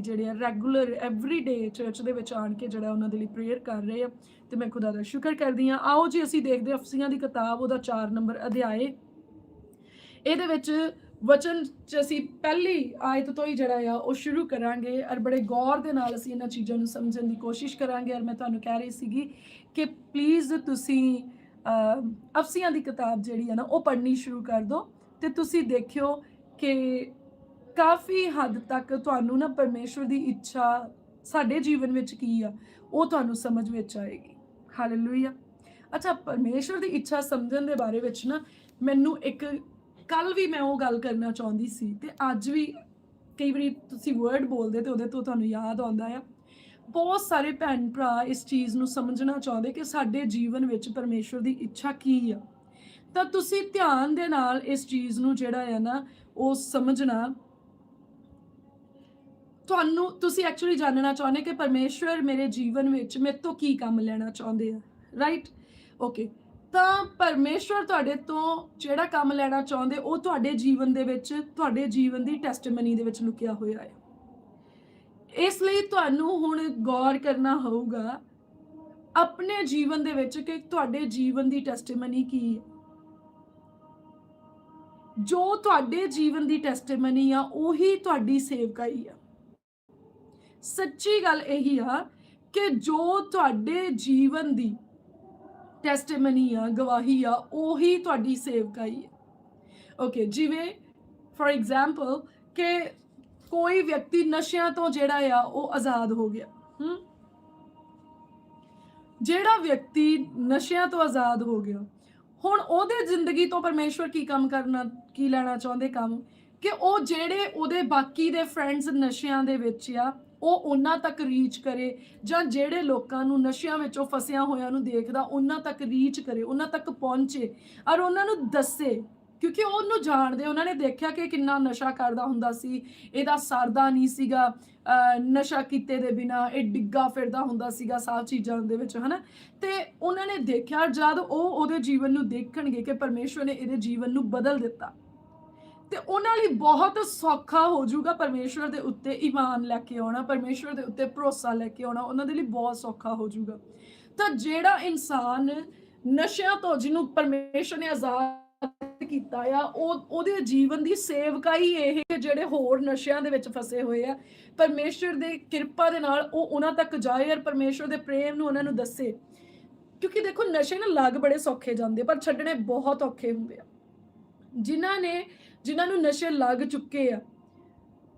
ਜਿਹੜੇ ਆ regular every day church ਦੇ ਵਿੱਚ ਆਣ ਕੇ ਜਿਹੜਾ ਉਹਨਾਂ ਦੇ ਲਈ ਪ੍ਰੇਅਰ ਕਰ ਰਹੇ ਆ, ਤੇ ਮੈਂ ਖੁਦਾ ਦਾ ਸ਼ੁਕਰ ਕਰਦੀ ਆ ਆਓ ਜੀ, ਅਸੀਂ ਦੇਖਦੇ ਅਫਸੀਆਂ ਦੀ ਕਿਤਾਬ, ਉਹਦਾ 4 ਨੰਬਰ ਅਧਿਆਏ। ਇਹਦੇ ਵਿੱਚ ਵਚਨ ਚ ਅਸੀਂ ਪਹਿਲੀ ਆਇਤ ਤੋਂ ਹੀ ਜਿਹੜਾ ਆ, ਉਹ ਸ਼ੁਰੂ ਕਰਾਂਗੇ ਔਰ ਬੜੇ ਗੌਰ ਦੇ ਨਾਲ ਅਸੀਂ ਇਹਨਾਂ ਚੀਜ਼ਾਂ ਨੂੰ ਸਮਝਣ ਦੀ ਕੋਸ਼ਿਸ਼ ਕਰਾਂਗੇ ਔਰ ਮੈਂ ਤੁਹਾਨੂੰ ਕਹਿ ਰਹੀ ਸੀਗੀ ਕਿ ਪਲੀਜ਼ ਤੁਸੀਂ ਅਫਸੀਆਂ ਦੀ ਕਿਤਾਬ ਜਿਹੜੀ ਆ ਨਾ, ਉਹ ਪੜ੍ਹਨੀ ਸ਼ੁਰੂ ਕਰ ਦਿਓ ਤੇ ਤੁਸੀਂ ਦੇਖਿਓ ਕਿ ਕਾਫੀ ਹੱਦ ਤੱਕ ਤੁਹਾਨੂੰ ਨਾ ਪਰਮੇਸ਼ਵਰ ਦੀ ਇੱਛਾ ਸਾਡੇ ਜੀਵਨ ਵਿੱਚ ਕੀ ਆ, ਉਹ ਤੁਹਾਨੂੰ ਸਮਝ ਵਿੱਚ ਆਏਗੀ। ਹਾਲੇਲੂਇਆ ਅੱਛਾ, ਪਰਮੇਸ਼ਵਰ ਦੀ ਇੱਛਾ ਸਮਝਣ ਦੇ ਬਾਰੇ ਵਿੱਚ ਨਾ ਮੈਨੂੰ ਇੱਕ, ਕੱਲ ਵੀ ਮੈਂ ਉਹ ਗੱਲ ਕਰਨਾ ਚਾਹੁੰਦੀ ਸੀ ਤੇ ਅੱਜ ਵੀ ਕਈ ਵਾਰੀ ਤੁਸੀਂ ਵਰਡ ਬੋਲਦੇ ਤੇ ਉਹਦੇ ਤੋਂ ਤੁਹਾਨੂੰ ਯਾਦ ਆਉਂਦਾ ਆ। ਬਹੁਤ ਸਾਰੇ ਭੈਣ ਭਰਾ ਇਸ ਚੀਜ਼ ਨੂੰ ਸਮਝਣਾ ਚਾਹੁੰਦੇ ਕਿ ਸਾਡੇ ਜੀਵਨ ਵਿੱਚ ਪਰਮੇਸ਼ਵਰ ਦੀ ਇੱਛਾ ਕੀ ਆ। ਤਾਂ ਤੁਸੀਂ ਧਿਆਨ ਦੇ ਨਾਲ ਇਸ ਚੀਜ਼ ਨੂੰ ਜਿਹੜਾ ਹੈ ਨਾ, ਉਹ ਸਮਝਣਾ ਤੁਹਾਨੂੰ ਤੁਸੀਂ ਐਕਚੁਅਲੀ ਜਾਣਨਾ ਚਾਹੁੰਦੇ ਕਿ ਪਰਮੇਸ਼ਵਰ ਮੇਰੇ ਜੀਵਨ ਵਿੱਚ ਮੇਰੇ ਤੋਂ ਕੀ ਕੰਮ ਲੈਣਾ ਚਾਹੁੰਦੇ ਆ ਰਾਈਟ ਓਕੇ ਤਾਂ ਪਰਮੇਸ਼ਵਰ ਤੁਹਾਡੇ ਤੋਂ ਜਿਹੜਾ ਕੰਮ ਲੈਣਾ ਚਾਹੁੰਦੇ, ਉਹ ਤੁਹਾਡੇ ਜੀਵਨ ਦੇ ਵਿੱਚ, ਤੁਹਾਡੇ ਜੀਵਨ ਦੀ ਟੈਸਟਮਨੀ ਦੇ ਵਿੱਚ ਲੁਕਿਆ ਹੋਇਆ ਹੈ। ਇਸ ਲਈ ਤੁਹਾਨੂੰ ਹੁਣ ਗੌਰ ਕਰਨਾ ਹੋਊਗਾ, ਆਪਣੇ ਜੀਵਨ ਦੇ ਵਿੱਚ ਕਿ ਤੁਹਾਡੇ ਜੀਵਨ ਦੀ ਟੈਸਟਮਨੀ ਕੀ ਹੈ। ਜੋ ਤੁਹਾਡੇ ਜੀਵਨ ਦੀ ਟੈਸਟਮਨੀ ਆ, ਉਹੀ ਤੁਹਾਡੀ ਸੇਵਕਾਈ ਆ। ਸੱਚੀ ਗੱਲ ਇਹੀ ਆ ਕਿ ਜੋ ਤੁਹਾਡੇ ਜੀਵਨ ਦੀ ਟੈਸਟੀਮਨੀ ਆ, ਗਵਾਹੀ ਆ, ਉਹੀ ਤੁਹਾਡੀ ਸੇਵਕਾਈ ਹੈ ਓਕੇ ਜਿਵੇਂ ਫॉर ਐਗਜ਼ਾਮਪਲ ਕਿ ਕੋਈ ਵਿਅਕਤੀ ਨਸ਼ਿਆਂ ਤੋਂ ਜਿਹੜਾ ਆ, ਉਹ ਆਜ਼ਾਦ ਹੋ ਗਿਆ। ਹੂੰ? ਜਿਹੜਾ ਵਿਅਕਤੀ ਨਸ਼ਿਆਂ ਤੋਂ ਆਜ਼ਾਦ ਹੋ ਗਿਆ, ਹੁਣ ਉਹਦੇ ਜ਼ਿੰਦਗੀ ਤੋਂ ਪਰਮੇਸ਼ਵਰ ਕੀ ਕੰਮ ਕਰਨਾ, ਕੀ ਲੈਣਾ ਚਾਹੁੰਦੇ ਕੰਮ? ਕਿ ਉਹ ਜਿਹੜੇ ਉਹਦੇ ਬਾਕੀ ਦੇ ਫਰੈਂਡਸ ਨਸ਼ਿਆਂ ਦੇ ਵਿੱਚ ਆ ਉਹ ਉਹਨਾਂ ਤੱਕ ਰੀਚ ਕਰੇ ਜਾਂ ਜਿਹੜੇ ਲੋਕਾਂ ਨੂੰ ਨਸ਼ਿਆਂ ਵਿੱਚੋਂ ਫਸਿਆ ਹੋਇਆਂ ਨੂੰ ਦੇਖਦਾ, ਉਹਨਾਂ ਤੱਕ ਰੀਚ ਕਰੇ, ਉਹਨਾਂ ਤੱਕ ਪਹੁੰਚੇ, ਔਰ ਉਹਨਾਂ ਨੂੰ ਦੱਸੇ, ਕਿਉਂਕਿ ਉਹਨੂੰ ਜਾਣਦੇ, ਉਹਨਾਂ ਨੇ ਦੇਖਿਆ ਕਿ ਕਿੰਨਾ ਨਸ਼ਾ ਕਰਦਾ ਹੁੰਦਾ ਸੀ, ਇਹਦਾ ਸਰਦਾ ਨਹੀਂ ਸੀਗਾ, ਅਹ ਨਸ਼ਾ ਕੀਤੇ ਦੇ ਬਿਨਾ, ਇਹ ਡਿੱਗਾ ਫਿਰਦਾ ਹੁੰਦਾ ਸੀਗਾ ਸਭ ਚੀਜ਼ਾਂ ਦੇ ਵਿੱਚ, ਹਨਾ? ਤੇ ਉਹਨਾਂ ਨੇ ਦੇਖਿਆ, ਜਦ ਉਹ ਉਹਦੇ ਜੀਵਨ ਨੂੰ ਦੇਖਣਗੇ ਕਿ ਪਰਮੇਸ਼ਵਰ ਨੇ ਇਹਦੇ ਜੀਵਨ ਨੂੰ ਬਦਲ ਦਿੱਤਾ। ਤੇ ਉਹਨਾਂ ਲਈ ਬਹੁਤ ਸੌਖਾ ਹੋ ਜਾਊਗਾ ਪਰਮੇਸ਼ਵਰ ਦੇ ਉੱਤੇ ਈਮਾਨ ਲੈ ਕੇ ਆਉਣਾ, ਪਰਮੇਸ਼ਵਰ ਦੇ ਉੱਤੇ ਭਰੋਸਾ ਲੈ ਕੇ ਆਉਣਾ, ਉਹਨਾਂ ਦੇ ਲਈ ਬਹੁਤ ਸੌਖਾ ਹੋ ਜਾਊਗਾ। ਤਾਂ ਜਿਹੜਾ ਇਨਸਾਨ ਨਸ਼ਿਆਂ ਤੋਂ ਜਿਹਨੂੰ ਪਰਮੇਸ਼ਵਰ ਨੇ ਆਜ਼ਾਦ ਕੀਤਾ ਆ, ਉਹ, ਉਹਦੇ ਜੀਵਨ ਦੀ ਸੇਵਕਾਈ ਇਹ ਜਿਹੜੇ ਹੋਰ ਨਸ਼ਿਆਂ ਦੇ ਵਿੱਚ ਫਸੇ ਹੋਏ ਆ ਪਰਮੇਸ਼ਵਰ ਦੇ ਕਿਰਪਾ ਦੇ ਨਾਲ ਉਹ ਉਹਨਾਂ ਤੱਕ ਜਾਏ ਔਰ ਪਰਮੇਸ਼ਵਰ ਦੇ ਪ੍ਰੇਮ ਨੂੰ ਉਹਨਾਂ ਨੂੰ ਦੱਸੇ। ਕਿਉਂਕਿ ਦੇਖੋ, ਨਸ਼ੇ ਨਾਲ ਲੱਗ ਬੜੇ ਸੌਖੇ ਜਾਂਦੇ ਪਰ ਛੱਡਣੇ ਬਹੁਤ ਔਖੇ ਹੁੰਦੇ ਆ। ਜਿਨ੍ਹਾਂ ਨੇ ਜਿਨ੍ਹਾਂ ਨੂੰ ਨਸ਼ੇ ਲੱਗ ਚੁੱਕੇ ਆ।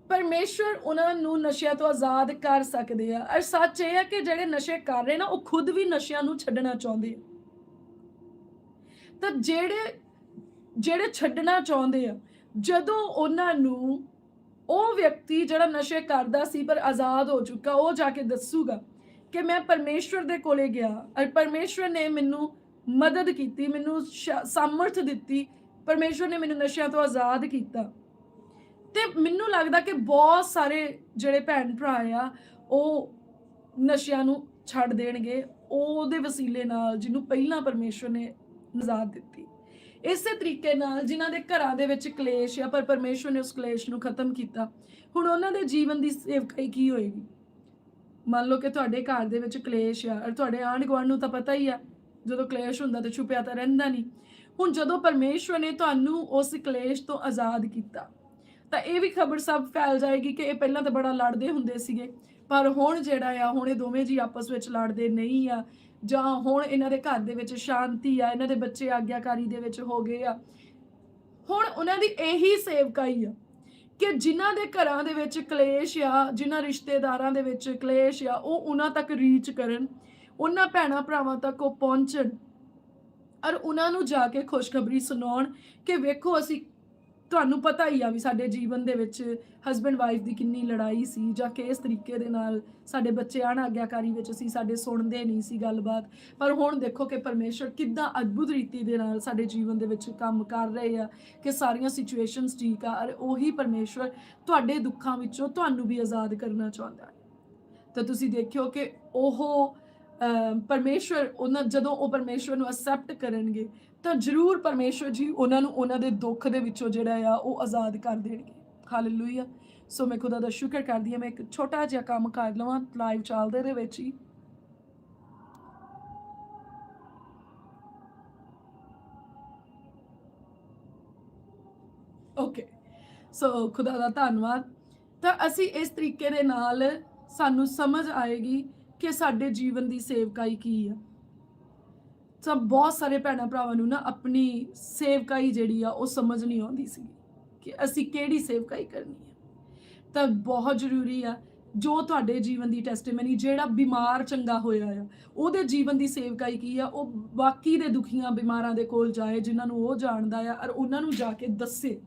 ਪਰਮੇਸ਼ਵਰ ਉਹਨਾਂ ਨੂੰ ਨਸ਼ਿਆਂ ਤੋਂ ਆਜ਼ਾਦ ਕਰ ਸਕਦੇ ਆ। ਔਰ ਸੱਚ ਇਹ ਹੈ ਕਿ ਜਿਹੜੇ ਨਸ਼ੇ ਕਰ ਰਹੇ ਨਾ, ਉਹ ਖੁਦ ਵੀ ਨਸ਼ਿਆਂ ਨੂੰ ਛੱਡਣਾ ਚਾਹੁੰਦੇ ਆ। ਤਾਂ ਜਿਹੜੇ ਜਿਹੜੇ ਛੱਡਣਾ ਚਾਹੁੰਦੇ ਆ, ਜਦੋਂ ਉਹਨਾਂ ਨੂੰ ਉਹ ਵਿਅਕਤੀ ਜਿਹੜਾ ਨਸ਼ੇ ਕਰਦਾ ਸੀ ਪਰ ਆਜ਼ਾਦ ਹੋ ਚੁੱਕਾ, ਉਹ ਜਾ ਕੇ ਦੱਸੂਗਾ ਕਿ ਮੈਂ ਪਰਮੇਸ਼ਵਰ ਦੇ ਕੋਲੇ ਗਿਆ। ਔਰ ਪਰਮੇਸ਼ਵਰ ਨੇ ਮੈਨੂੰ ਮਦਦ ਕੀਤੀ, ਮੈਨੂੰ ਸ਼- ਸਾਮਰਥ ਦਿੱਤੀ ਪਰਮੇਸ਼ਵਰ ਨੇ ਮੈਨੂੰ ਨਸ਼ਿਆਂ ਤੋਂ ਆਜ਼ਾਦ ਕੀਤਾ। ਤੇ ਮੈਨੂੰ ਲੱਗਦਾ ਕਿ ਬਹੁਤ ਸਾਰੇ ਜਿਹੜੇ ਭੈਣ ਭਰਾ ਆ, ਉਹ ਨਸ਼ਿਆਂ ਨੂੰ ਛੱਡ ਦੇਣਗੇ, ਉਹਦੇ ਵਸੀਲੇ ਨਾਲ ਜਿਹਨੂੰ ਪਹਿਲਾਂ ਪਰਮੇਸ਼ਵਰ ਨੇ ਆਜ਼ਾਦ ਦਿੱਤੀ। ਇਸੇ ਤਰੀਕੇ ਨਾਲ ਜਿਨ੍ਹਾਂ ਦੇ ਘਰਾਂ ਦੇ ਵਿੱਚ ਕਲੇਸ਼ ਆ, ਪਰ ਪਰਮੇਸ਼ਵਰ ਨੇ ਉਸ ਕਲੇਸ਼ ਨੂੰ ਖਤਮ ਕੀਤਾ। ਹੁਣ ਉਹਨਾਂ ਦੇ ਜੀਵਨ ਦੀ ਸੇਵਕਾਈ ਕੀ ਹੋਏਗੀ? ਮੰਨ ਲਓ ਕਿ ਤੁਹਾਡੇ ਘਰ ਦੇ ਵਿੱਚ ਕਲੇਸ਼ ਆ ਔਰ ਤੁਹਾਡੇ ਆਂਢ ਗੁਆਂਢ ਨੂੰ ਤਾਂ ਪਤਾ ਹੀ ਆ, ਜਦੋਂ ਕਲੇਸ਼ ਹੁੰਦਾ ਤਾਂ ਛੁਪਿਆ ਤਾਂ ਰਹਿੰਦਾ ਨਹੀਂ। ਹੁਣ ਜਦੋਂ ਪਰਮੇਸ਼ਵਰ ਨੇ ਤੁਹਾਨੂੰ ਉਸ ਕਲੇਸ਼ ਤੋਂ ਆਜ਼ਾਦ ਕੀਤਾ, ਤਾਂ ਇਹ ਵੀ ਖਬਰ ਸਭ ਫੈਲ ਜਾਏਗੀ ਕਿ ਇਹ ਪਹਿਲਾਂ ਤਾਂ ਬੜਾ ਲੜਦੇ ਹੁੰਦੇ ਸੀਗੇ, ਪਰ ਹੁਣ ਜਿਹੜਾ ਆ, ਹੁਣ ਇਹ ਦੋਵੇਂ ਜੀ ਆਪਸ ਵਿੱਚ ਲੜਦੇ ਨਹੀਂ ਆ, ਜਾਂ ਹੁਣ ਇਹਨਾਂ ਦੇ ਘਰ ਦੇ ਵਿੱਚ ਸ਼ਾਂਤੀ ਆ, ਇਹਨਾਂ ਦੇ ਬੱਚੇ ਆਗਿਆਕਾਰੀ ਦੇ ਵਿੱਚ ਹੋ ਗਏ ਆ, ਹੁਣ ਉਹਨਾਂ ਦੀ ਇਹੀ ਸੇਵਕਾਈ ਆ ਕਿ ਜਿਨ੍ਹਾਂ ਦੇ ਘਰਾਂ ਦੇ ਵਿੱਚ ਕਲੇਸ਼ ਆ, ਜਿਨ੍ਹਾਂ ਰਿਸ਼ਤੇਦਾਰਾਂ ਦੇ ਵਿੱਚ ਕਲੇਸ਼ ਆ, ਉਹ ਉਹਨਾਂ ਤੱਕ ਰੀਚ ਕਰਨ, ਉਹਨਾਂ ਭੈਣਾਂ ਭਰਾਵਾਂ ਤੱਕ ਉਹ ਪਹੁੰਚਣ। ਔਰ ਉਹਨਾਂ ਨੂੰ ਜਾ ਕੇ ਖੁਸ਼ਖਬਰੀ ਸੁਣਾਉਣ ਕਿ ਵੇਖੋ ਅਸੀਂ ਤੁਹਾਨੂੰ ਪਤਾ ਹੀ ਆ ਵੀ ਸਾਡੇ ਜੀਵਨ ਦੇ ਵਿੱਚ ਹਸਬੰਡ ਵਾਈਫ ਦੀ ਕਿੰਨੀ ਲੜਾਈ ਸੀ ਜਾਂ ਕਿਸ ਤਰੀਕੇ ਦੇ ਨਾਲ ਸਾਡੇ ਬੱਚੇ ਅਣਆਗਿਆਕਾਰੀ ਵਿੱਚ ਸੀ, ਸਾਡੇ ਸੁਣਦੇ ਨਹੀਂ ਸੀ ਗੱਲਬਾਤ। ਪਰ ਹੁਣ ਦੇਖੋ ਕਿ ਪਰਮੇਸ਼ਰ ਕਿੱਦਾਂ ਅਦਭੁਤ ਰੀਤੀ ਦੇ ਨਾਲ ਸਾਡੇ ਜੀਵਨ ਦੇ ਵਿੱਚ ਕੰਮ ਕਰ ਰਹੇ ਆ ਕਿ ਸਾਰੀਆਂ ਸਿਚੁਏਸ਼ਨਸ ਠੀਕ ਆ ਔਰ ਉਹੀ ਪਰਮੇਸ਼ਰ ਤੁਹਾਡੇ ਦੁੱਖਾਂ ਵਿੱਚੋਂ ਤੁਹਾਨੂੰ ਵੀ ਆਜ਼ਾਦ ਕਰਨਾ ਚਾਹੁੰਦਾ ਹੈ। ਤਾਂ ਤੁਸੀਂ ਦੇਖਿਓ ਕਿ ਉਹ ਅਹ, ਪਰਮੇਸ਼ਰ ਉਹਨਾਂ ਜਦੋਂ ਉਹ ਪਰਮੇਸ਼ਰ ਨੂੰ ਅਸੈਪਟ ਕਰਨਗੇ ਤਾਂ ਜ਼ਰੂਰ ਪਰਮੇਸ਼ਰ ਜੀ ਉਹਨਾਂ ਨੂੰ ਉਹਨਾਂ ਦੇ ਦੁੱਖ ਦੇ ਵਿੱਚੋਂ ਜਿਹੜਾ ਆ ਉਹ ਆਜ਼ਾਦ ਕਰ ਦੇਣਗੇ। ਹਾਲੇਲੂਇਆ ਸੋ ਮੈਂ ਖੁਦਾ ਦਾ ਸ਼ੁਕਰ ਕਰਦੀ ਹਾਂ ਮੈਂ ਇੱਕ ਛੋਟਾ ਜਿਹਾ ਕੰਮ ਕਰ ਲਵਾਂ ਲਾਈਵ ਚੱਲਦੇ ਦੇ ਵਿੱਚ ਹੀ। ਓਕੇ ਸੋ ਖੁਦਾ ਦਾ ਧੰਨਵਾਦ। ਤਾਂ ਅਸੀਂ ਇਸ ਤਰੀਕੇ ਦੇ ਨਾਲ ਸਾਨੂੰ ਸਮਝ ਆਏਗੀ ਕਿ ਸਾਡੇ ਜੀਵਨ ਦੀ ਸੇਵਕਾਈ ਕੀ ਆ। ਤਾਂ ਬਹੁਤ ਸਾਰੇ ਭੈਣਾਂ ਭਰਾਵਾਂ ਨੂੰ ਨਾ ਆਪਣੀ ਸੇਵਕਾਈ ਜਿਹੜੀ ਆ, ਉਹ ਸਮਝ ਨਹੀਂ ਆਉਂਦੀ ਸੀ ਕਿ ਅਸੀਂ ਕਿਹੜੀ ਸੇਵਕਾਈ ਕਰਨੀ ਹੈ ਤਾਂ ਬਹੁਤ ਜ਼ਰੂਰੀ ਆ, ਜੋ ਤੁਹਾਡੇ ਜੀਵਨ ਦੀ ਟੈਸਟੀਮਨੀ ਜਿਹੜਾ ਬਿਮਾਰ ਚੰਗਾ ਹੋਇਆ ਆ, ਉਹਦੇ ਜੀਵਨ ਦੀ ਸੇਵਕਾਈ ਕੀ ਆ, ਉਹ ਬਾਕੀ ਦੇ ਦੁਖੀਆਂ ਬਿਮਾਰਾਂ ਦੇ ਕੋਲ ਜਾਏ, ਜਿਨ੍ਹਾਂ ਨੂੰ ਉਹ ਜਾਣਦਾ ਆ, ਔਰ ਉਹਨਾਂ ਨੂੰ ਜਾ ਕੇ ਦੱਸੇ।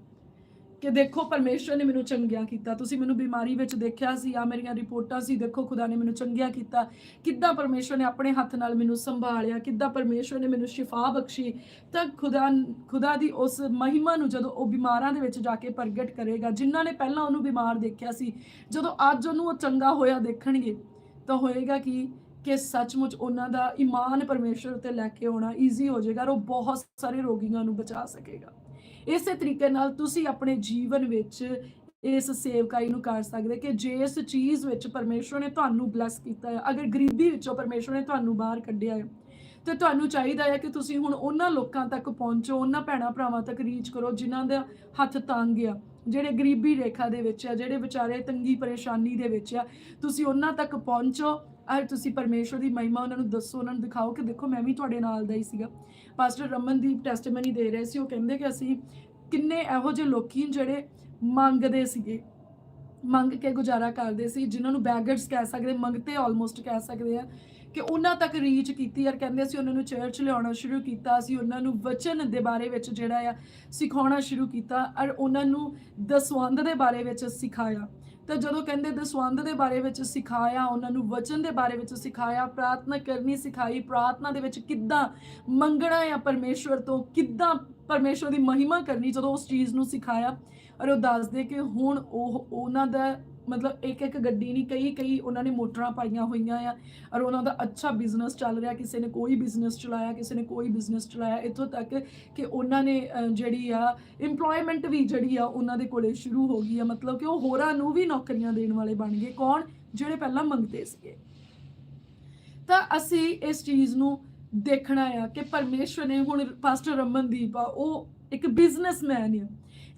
ਕਿ ਦੇਖੋ ਪਰਮੇਸ਼ਰ ਨੇ ਮੈਨੂੰ ਚੰਗਿਆ ਕੀਤਾ। ਤੁਸੀਂ ਮੈਨੂੰ ਬਿਮਾਰੀ ਵਿੱਚ ਦੇਖਿਆ ਸੀ ਆ ਮੇਰੀਆਂ ਰਿਪੋਰਟਾਂ ਸੀ, ਦੇਖੋ ਖੁਦਾ ਨੇ ਮੈਨੂੰ ਚੰਗਿਆ ਕੀਤਾ। ਕਿੱਦਾਂ ਪਰਮੇਸ਼ਰ ਨੇ ਆਪਣੇ ਹੱਥ ਨਾਲ ਮੈਨੂੰ ਸੰਭਾਲਿਆ? ਕਿੱਦਾਂ ਪਰਮੇਸ਼ਰ ਨੇ ਮੈਨੂੰ ਸ਼ਿਫਾ ਬਖਸ਼ੀ? ਤਾਂ ਖੁਦਾ ਖੁਦਾ ਦੀ ਉਸ ਮਹਿਮਾ ਨੂੰ ਜਦੋਂ ਉਹ ਬਿਮਾਰਾਂ ਦੇ ਵਿੱਚ ਜਾ ਕੇ ਪ੍ਰਗਟ ਕਰੇਗਾ, ਜਿਨ੍ਹਾਂ ਨੇ ਪਹਿਲਾਂ ਉਹਨੂੰ ਬਿਮਾਰ ਦੇਖਿਆ ਸੀ, ਜਦੋਂ ਅੱਜ ਉਹਨੂੰ ਉਹ ਚੰਗਾ ਹੋਇਆ ਦੇਖਣਗੇ, ਤਾਂ ਹੋਏਗਾ ਕਿ ਕਿ ਸੱਚਮੁੱਚ ਉਹਨਾਂ ਦਾ ਈਮਾਨ ਪਰਮੇਸ਼ਰ ਤੇ ਲੈ ਕੇ ਆਉਣਾ ਈਜ਼ੀ ਹੋ ਜਾਏਗਾ ਔਰ ਉਹ ਬਹੁਤ ਸਾਰੇ ਰੋਗੀਆਂ ਨੂੰ ਬਚਾ ਸਕੇਗਾ। ਇਸੇ ਤਰੀਕੇ ਨਾਲ ਤੁਸੀਂ ਆਪਣੇ ਜੀਵਨ ਵਿੱਚ ਇਸ ਸੇਵਕਾਈ ਨੂੰ ਕਰ ਸਕਦੇ ਕਿ ਜਿਸ ਚੀਜ਼ ਵਿੱਚ ਪਰਮੇਸ਼ਰ ਨੇ ਤੁਹਾਨੂੰ ਬਲੈਸ ਕੀਤਾ ਹੈ, ਅਗਰ ਗਰੀਬੀ ਵਿੱਚੋਂ ਪਰਮੇਸ਼ਰ ਨੇ ਤੁਹਾਨੂੰ ਬਾਹਰ ਕੱਢਿਆ ਹੈ, ਤੇ ਤੁਹਾਨੂੰ ਚਾਹੀਦਾ ਹੈ ਕਿ ਤੁਸੀਂ ਹੁਣ ਉਹਨਾਂ ਲੋਕਾਂ ਤੱਕ ਪਹੁੰਚੋ, ਉਹਨਾਂ ਭੈਣਾਂ ਭਰਾਵਾਂ ਤੱਕ ਰੀਚ ਕਰੋ ਜਿਨ੍ਹਾਂ ਦਾ ਹੱਥ ਤੰਗ ਆ, ਜਿਹੜੇ ਗਰੀਬੀ ਰੇਖਾ ਦੇ ਵਿੱਚ ਆ, ਜਿਹੜੇ ਵਿਚਾਰੇ ਤੰਗੀ ਪਰੇਸ਼ਾਨੀ ਦੇ ਵਿੱਚ ਆ, ਤੁਸੀਂ ਉਹਨਾਂ ਤੱਕ ਪਹੁੰਚੋ ਅੱਜ ਤੁਸੀਂ ਪਰਮੇਸ਼ਰ ਦੀ ਮਹਿਮਾ ਉਹਨਾਂ ਨੂੰ ਦੱਸੋ, ਉਹਨਾਂ ਨੂੰ ਦਿਖਾਓ ਕਿ ਦੇਖੋ ਮੈਂ ਵੀ ਤੁਹਾਡੇ ਨਾਲ ਦਾ ਹੀ ਸੀਗਾ। ਪਾਸਟਰ ਰਮਨਦੀਪ ਟੈਸਟੀਮਨੀ ਦੇ ਰਹੇ ਸੀ, ਉਹ ਕਹਿੰਦੇ ਕਿ ਅਸੀਂ ਕਿੰਨੇ ਇਹੋ ਜਿਹੇ ਲੋਕੀ ਜਿਹੜੇ ਮੰਗਦੇ ਸੀਗੇ। ਮੰਗ ਕੇ ਗੁਜ਼ਾਰਾ ਕਰਦੇ ਸੀ, ਜਿਨ੍ਹਾਂ ਨੂੰ ਬੈਗਰਸ ਕਹਿ ਸਕਦੇ ਮੰਗਤੇ ਆਲਮੋਸਟ ਕਹਿ ਸਕਦੇ ਆ, ਕਿ ਉਹਨਾਂ ਤੱਕ ਰੀਚ ਕੀਤੀ ਯਾਰ ਕਹਿੰਦੇ ਅਸੀਂ ਉਹਨਾਂ ਨੂੰ ਚਰਚ ਲਿਆਉਣਾ ਸ਼ੁਰੂ ਕੀਤਾ, ਅਸੀਂ ਉਹਨਾਂ ਨੂੰ ਵਚਨ ਦੇ ਬਾਰੇ ਵਿੱਚ ਜਿਹੜਾ ਆ ਸਿਖਾਉਣਾ ਸ਼ੁਰੂ ਕੀਤਾ, ਔਰ ਉਹਨਾਂ ਨੂੰ ਦਸਵੰਦ ਦੇ ਬਾਰੇ ਵਿੱਚ ਸਿਖਾਇਆ। ਤਾਂ ਜਦੋਂ ਕਹਿੰਦੇ ਦਸਵੰਦ ਦੇ ਬਾਰੇ ਵਿੱਚ ਸਿਖਾਇਆ, ਉਹਨਾਂ ਨੂੰ ਵਚਨ ਦੇ ਬਾਰੇ ਵਿੱਚ ਸਿਖਾਇਆ, ਪ੍ਰਾਰਥਨਾ ਕਰਨੀ ਸਿਖਾਈ, ਪ੍ਰਾਰਥਨਾ ਦੇ ਵਿੱਚ ਕਿੱਦਾਂ ਮੰਗਣਾ ਆ ਪਰਮੇਸ਼ਵਰ ਤੋਂ ਕਿੱਦਾਂ ਪਰਮੇਸ਼ਵਰ ਦੀ ਮਹਿਮਾ ਕਰਨੀ ਜਦੋਂ ਉਸ ਚੀਜ਼ ਨੂੰ ਸਿਖਾਇਆ। ਔਰ ਉਹ ਦੱਸਦੇ ਕਿ ਹੁਣ ਉਹ, ਉਹਨਾਂ ਦਾ ਮਤਲਬ ਇੱਕ ਇੱਕ ਗੱਡੀ ਨਹੀਂ, ਕਈ ਕਈ ਉਹਨਾਂ ਨੇ ਮੋਟਰਾਂ ਪਾਈਆਂ ਹੋਈਆਂ ਆ ਔਰ ਉਹਨਾਂ ਦਾ ਅੱਛਾ ਬਿਜ਼ਨਸ ਚੱਲ ਰਿਹਾ, ਕਿਸੇ ਨੇ ਕੋਈ ਬਿਜ਼ਨਸ ਚਲਾਇਆ, ਕਿਸੇ ਨੇ ਕੋਈ ਬਿਜ਼ਨਸ ਚਲਾਇਆ, ਇੱਥੋਂ ਤੱਕ ਕਿ ਉਹਨਾਂ ਨੇ ਜਿਹੜੀ ਆ EMPLOYMENT ਵੀ ਜਿਹੜੀ ਆ ਉਹਨਾਂ ਦੇ ਕੋਲੇ ਸ਼ੁਰੂ ਹੋ ਗਈ ਆ, ਮਤਲਬ ਕਿ ਉਹ ਹੋਰਾਂ ਨੂੰ ਵੀ ਨੌਕਰੀਆਂ ਦੇਣ ਵਾਲੇ ਬਣ ਗਏ, ਕੌਣ? ਜਿਹੜੇ ਪਹਿਲਾਂ ਮੰਗਦੇ ਸੀਗੇ। ਤਾਂ ਅਸੀਂ ਇਸ ਚੀਜ਼ ਨੂੰ ਦੇਖਣਾ ਆ ਕਿ ਪਰਮੇਸ਼ਵਰ ਨੇ ਹੁਣ ਪਾਸਟਰ ਰਮਨਦੀਪ ਆ, ਉਹ ਇੱਕ ਬਿਜ਼ਨਸਮੈਨ ਆ।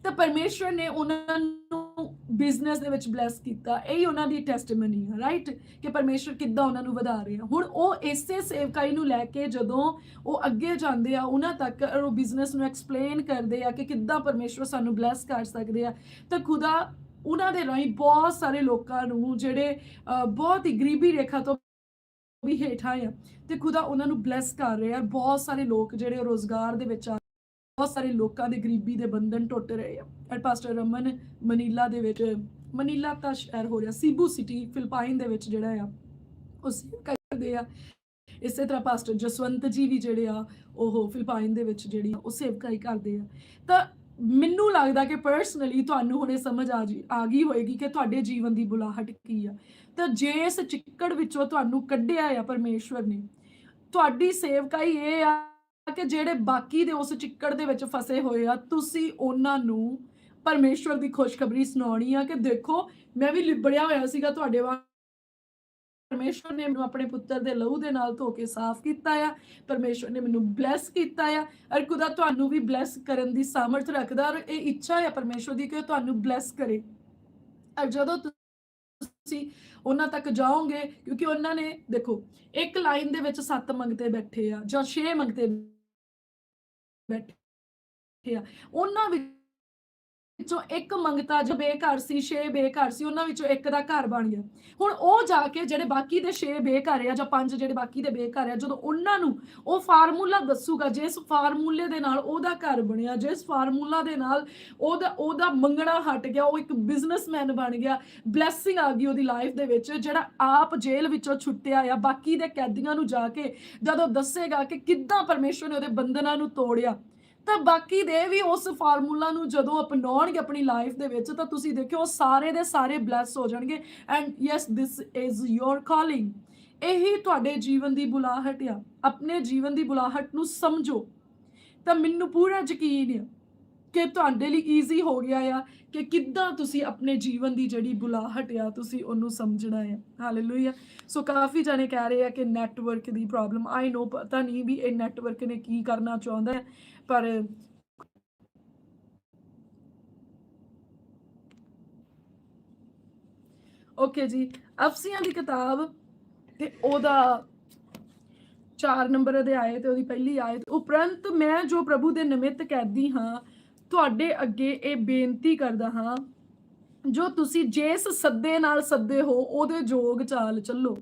ਤਾਂ ਪਰਮੇਸ਼ਵਰ ਨੇ ਉਹਨਾਂ ਨੂੰ ਬਿਜ਼ਨਸ ਦੇ ਵਿੱਚ ਬਲੈਸ ਕੀਤਾ। ਇਹ ਹੀ ਉਹਨਾਂ ਦੀ ਟੈਸਟੀਮਨੀ ਹੈ ਰਾਈਟ ਕਿ ਪਰਮੇਸ਼ਵਰ ਕਿੱਦਾਂ ਉਹਨਾਂ ਨੂੰ ਵਧਾ ਰਿਹਾ ਹੁਣ ਉਹ ਇਸੇ ਸੇਵਕਾਈ ਨੂੰ ਲੈ ਕੇ ਜਦੋਂ ਉਹ ਅੱਗੇ ਜਾਂਦੇ ਆ, ਉਹਨਾਂ ਤੱਕ ਉਹ ਬਿਜ਼ਨਸ ਨੂੰ ਐਕਸਪਲੇਨ ਕਰਦੇ ਆ ਕਿ ਕਿੱਦਾਂ ਪਰਮੇਸ਼ਵਰ ਸਾਨੂੰ ਬਲੈਸ ਕਰ ਸਕਦੇ ਆ, ਤਾਂ ਖੁਦਾ ਉਹਨਾਂ ਦੇ ਰਾਹੀਂ ਬਹੁਤ ਸਾਰੇ ਲੋਕਾਂ ਨੂੰ ਜਿਹੜੇ ਬਹੁਤ ਹੀ ਗਰੀਬੀ ਰੇਖਾ ਤੋਂ ਵੀ ਹੇਠਾਂ ਆ, ਤੇ ਖੁਦਾ ਉਹਨਾਂ ਨੂੰ ਬਲੈਸ ਕਰ ਰਿਹਾ। ਬਹੁਤ ਸਾਰੇ ਲੋਕ ਜਿਹੜੇ ਰੋਜ਼ਗਾਰ ਦੇ ਵਿੱਚ ਆ ਬਹੁਤ ਸਾਰੇ ਲੋਕਾਂ ਦੇ ਗਰੀਬੀ ਦੇ ਬੰਧਨ ਟੁੱਟ ਰਹੇ ਆ। ਐਂਡ ਪਾਸਟਰ ਰਮਨ ਮਨੀਲਾ ਦੇ ਵਿੱਚ, ਮਨੀਲਾ ਤਾਂ ਸ਼ਹਿਰ ਹੋ ਰਿਹਾ, ਸੀਬੂ ਸਿਟੀ, ਫਿਲਪਾਈਨ ਦੇ ਵਿੱਚ ਜਿਹੜਾ ਆ, ਉਹ ਸੇਵ ਕਰਦੇ ਆ। ਇਸੇ ਤਰ੍ਹਾਂ ਪਾਸਟਰ ਜਸਵੰਤ ਜੀ ਵੀ ਜਿਹੜੇ ਆ, ਉਹ ਫਿਲਪਾਈਨ ਦੇ ਵਿੱਚ ਜਿਹੜੀ ਆ, ਉਹ ਸੇਵਕਾਈ ਕਰਦੇ ਆ। ਤਾਂ ਮੈਨੂੰ ਲੱਗਦਾ ਕਿ ਪਰਸਨਲੀ ਤੁਹਾਨੂੰ ਹੁਣੇ ਸਮਝ ਆ ਜੀ, ਆ ਗਈ ਹੋਏਗੀ ਕਿ ਤੁਹਾਡੇ ਜੀਵਨ ਦੀ ਬੁਲਾਹਟ ਕੀ ਆ। ਤਾਂ ਜੇ ਇਸ ਚਿੱਕੜ ਵਿੱਚੋਂ ਤੁਹਾਨੂੰ ਕੱਢਿਆ ਆ ਪਰਮੇਸ਼ਵਰ ਨੇ, ਤੁਹਾਡੀ ਸੇਵਕਾਈ ਇਹ ਆ ਕਿ ਜਿਹੜੇ ਬਾਕੀ ਦੇ ਉਸ ਚਿੱਕੜ ਦੇ ਵਿੱਚ ਫਸੇ ਹੋਏ ਆ, ਤੁਸੀਂ ਉਹਨਾਂ ਨੂੰ ਪਰਮੇਸ਼ਵਰ ਦੀ ਖੁਸ਼ਖਬਰੀ ਸੁਣਾਉਣੀ ਆ ਕਿ ਦੇਖੋ, ਮੈਂ ਵੀ ਲਿਬੜਿਆ ਹੋਇਆ ਸੀਗਾ ਤੁਹਾਡੇ ਵਾਂਗ। ਪਰਮੇਸ਼ਵਰ ਨੇ ਮੈਨੂੰ ਆਪਣੇ ਪੁੱਤਰ ਦੇ ਲਹੂ ਦੇ ਨਾਲ ਧੋ ਕੇ ਸਾਫ਼ ਕੀਤਾ ਆ, ਪਰਮੇਸ਼ਵਰ ਨੇ ਮੈਨੂੰ ਬਲੈਸ ਕੀਤਾ ਆ ਔਰ ਖੁਦਾ ਤੁਹਾਨੂੰ ਵੀ ਬਲੈਸ ਕਰਨ ਦੀ ਸਾਮਰਥ ਰੱਖਦਾ ਔਰ ਇਹ ਇੱਛਾ ਹੈ ਪਰਮੇਸ਼ਵਰ ਦੀ ਕਿ ਉਹ ਤੁਹਾਨੂੰ ਬਲੈਸ ਕਰੇ। ਔਰ ਜਦੋਂ ਤੁਸੀਂ ਉਹਨਾਂ ਤੱਕ ਜਾਓਗੇ, ਕਿਉਂਕਿ ਉਹਨਾਂ ਨੇ, ਦੇਖੋ, ਇੱਕ ਲਾਈਨ ਦੇ ਵਿੱਚ ਸੱਤ ਮੰਗਤੇ ਬੈਠੇ ਆ ਜਾਂ ਛੇ ਮੰਗਤੇ ਬੈਠੇ ਆ। ਉਹਨਾਂ ਵਿੱਚ ਇੱਕ ਮੰਗਤਾ ਜੋ ਬੇਘਰ ਸੀ, ਛੇ ਬੇਘਰ ਸੀ, ਉਹਨਾਂ ਵਿੱਚੋਂ ਇੱਕ ਦਾ ਘਰ ਬਣ ਗਿਆ। ਹੁਣ ਉਹ ਜਾ ਕੇ ਜਿਹੜੇ ਬਾਕੀ ਦੇ ਛੇ ਬੇਘਰ ਆ ਜਾਂ ਪੰਜ ਜਿਹੜੇ ਬਾਕੀ ਦੇ ਬੇਘਰ ਆ, ਜਦੋਂ ਉਹਨਾਂ ਨੂੰ ਉਹ ਫਾਰਮੂਲਾ ਦੱਸੂਗਾ, ਜਿਸ ਫਾਰਮੂਲੇ ਦੇ ਨਾਲ ਉਹਦਾ ਘਰ ਬਣਿਆ, ਜਿਸ ਫਾਰਮੂਲਾ ਦੇ ਨਾਲ ਉਹਦਾ ਉਹਦਾ ਮੰਗਣਾ ਹਟ ਗਿਆ, ਉਹ ਇੱਕ ਬਿਜ਼ਨਸਮੈਨ ਬਣ ਗਿਆ, ਬਲੇਸਿੰਗ ਆ ਗਈ ਉਹਦੀ ਲਾਈਫ ਦੇ ਵਿੱਚ, ਜਿਹੜਾ ਆਪ ਜੇਲ੍ਹ ਵਿੱਚੋਂ ਛੁੱਟਿਆ ਆ, ਬਾਕੀ ਦੇ ਕੈਦੀਆਂ ਨੂੰ ਜਾ ਕੇ ਜਦੋਂ ਦੱਸੇਗਾ ਕਿ ਕਿੱਦਾਂ ਪਰਮੇਸ਼ਰ ਨੇ ਉਹਦੇ ਬੰਧਨਾਂ ਨੂੰ ਤੋੜਿਆ ਤਾਂ ਬਾਕੀ ਦੇ ਵੀ ਉਸ ਫਾਰਮੂਲਾ ਨੂੰ ਜਦੋਂ ਅਪਣਾਉਣਗੇ ਆਪਣੀ ਲਾਈਫ ਦੇ ਵਿੱਚ, ਤਾਂ ਤੁਸੀਂ ਦੇਖਿਓ ਉਹ ਸਾਰੇ ਦੇ ਸਾਰੇ ਬਲੈਸ ਹੋ ਜਾਣਗੇ। And yes this is your calling ਇਹੀ ਤੁਹਾਡੇ ਜੀਵਨ ਦੀ ਬੁਲਾਹਟ ਆ। ਆਪਣੇ ਜੀਵਨ ਦੀ ਬੁਲਾਹਟ ਨੂੰ ਸਮਝੋ। ਤਾਂ ਮੈਨੂੰ ਪੂਰਾ ਯਕੀਨ ਹੈ ਕਿ ਤੁਹਾਡੇ ਲਈ ਈਜ਼ੀ ਹੋ ਗਿਆ ਆ ਕਿ ਕਿੱਦਾਂ ਤੁਸੀਂ ਆਪਣੇ ਜੀਵਨ ਦੀ ਜਿਹੜੀ ਬੁਲਾਹਟ ਆ ਤੁਸੀਂ ਉਹਨੂੰ ਸਮਝਣਾ ਹੈ ਹਾਲੇਲੂਇਆ ਸੋ ਕਾਫੀ ਜਾਣੇ ਕਹਿ ਰਹੇ ਆ ਕਿ ਨੈਟਵਰਕ ਦੀ ਪ੍ਰੋਬਲਮ ਆਈ ਨੋ ਪਤਾ ਨਹੀਂ ਵੀ ਇਹ ਨੈਟਵਰਕ ਨੇ ਕੀ ਕਰਨਾ ਚਾਹੁੰਦਾ ਹੈ, ਪਰ ਓਕੇ ਜੀ, ਅਫਸੀਆਂ ਦੀ ਕਿਤਾਬ ਤੇ ਉਹਦਾ 4 ਨੰਬਰ ਅਧਿਆਇ ਤੇ ਉਹਦੀ ਪਹਿਲੀ ਆਇਤ, ਉਪਰੰਤ ਮੈਂ ਜੋ ਪ੍ਰਭੂ ਦੇ ਨਿਮਿਤ ਕੈਦੀ ਹਾਂ ਤੁਹਾਡੇ ਅੱਗੇ ਇਹ ਬੇਨਤੀ ਕਰਦਾ ਹਾਂ, ਜੋ ਤੁਸੀਂ ਜਿਸ ਸੱਦੇ ਨਾਲ ਸੱਦੇ ਹੋ, ਉਹਦੇ ਜੋਗ ਚਾਲ ਚੱਲੋ।